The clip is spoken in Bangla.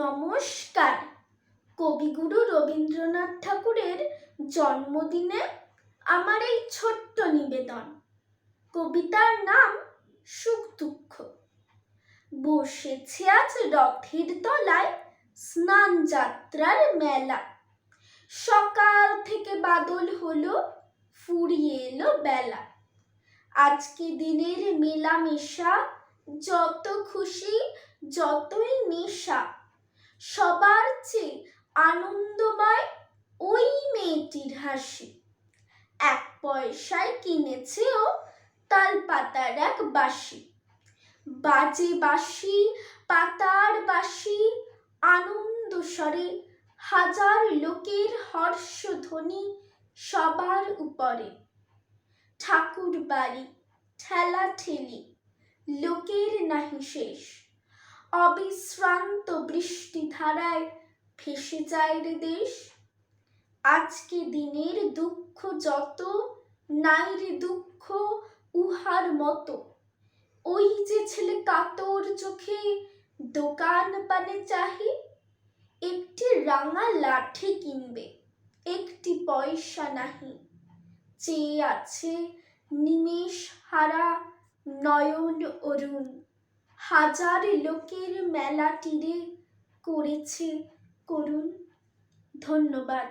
নমস্কার। কবিগুরু রবীন্দ্রনাথ ঠাকুরের জন্মদিনে আমার এই ছোট্ট নিবেদন। কবিতার নাম সুখ দুঃখ বসেছে আজ রথের তলায় স্নান যাত্রার মেলা। সকাল থেকে বাদল হলো, ফুরিয়ে এলো বেলা। আজকে দিনের মেলামেশা, যত খুশি, যতই নেশা সবার চেয়ে আনন্দময় ওই মেয়েটির হাসি। এক পয়সায় কিনেছে ও তাল পাতার এক বাসি বাজে বাসি পাতার বাসি আনন্দ স্বরে হাজার লোকের হর্ষধ্বনি সবার উপরে। ঠাকুর বাড়ি ঠেলা ঠেলি লোকের নাহি শেষ। অবিশ্রান্ত বৃষ্টি ধারায় ভেসে যায় রে দেশ। আজকে দিনের দুঃখ যত, নাই রে দুঃখ উহার মতো। ওই যে ছেলে কাতর চোখে দোকান পানে চাহি, একটি রাঙা লাঠি কিনবে, একটি পয়সা নাহি। চেয়ে আছে নিমেষ হারা নয়ন অরুণ। হাজার লোকের মেলা টিরে করেছে করুন ধন্যবাদ।